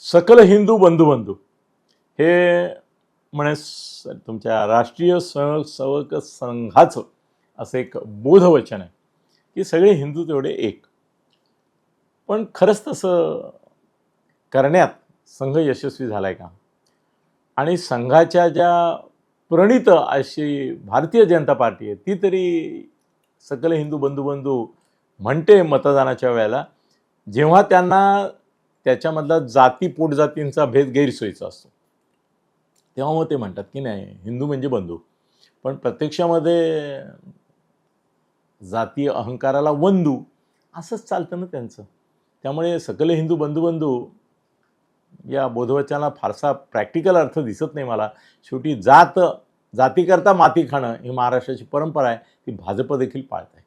सकल हिंदू बंधुबंधू. हे म्हणे तुमच्या राष्ट्रीय स्वयंसेवक संघाचं असं एक बोधवचन आहे की सगळे हिंदू तेवढे एक. पण खरंच तसं करण्यात संघ यशस्वी झालाय का? आणि संघाच्या ज्या प्रणीत अशी भारतीय जनता पार्टी आहे ती तरी सकल हिंदू बंधुबंधू म्हणते मतदानाच्या वेळेला जेव्हा त्यांना त्याच्यामधला जाती पोटजातींचा भेद गैरसोयीचा असतो. तेव्हा मग ते म्हणतात की नाही हिंदू म्हणजे बंधू. पण प्रत्यक्षामध्ये जातीय अहंकाराला वंदू असंच चालतं ना त्यांचं. त्यामुळे सकल हिंदू बंधुबंधू या बोधवचनाला फारसा प्रॅक्टिकल अर्थ दिसत नाही मला. शेवटी जात जातीकरता माती खाणं ही महाराष्ट्राची परंपरा आहे ती भाजप देखील पाळत आहे.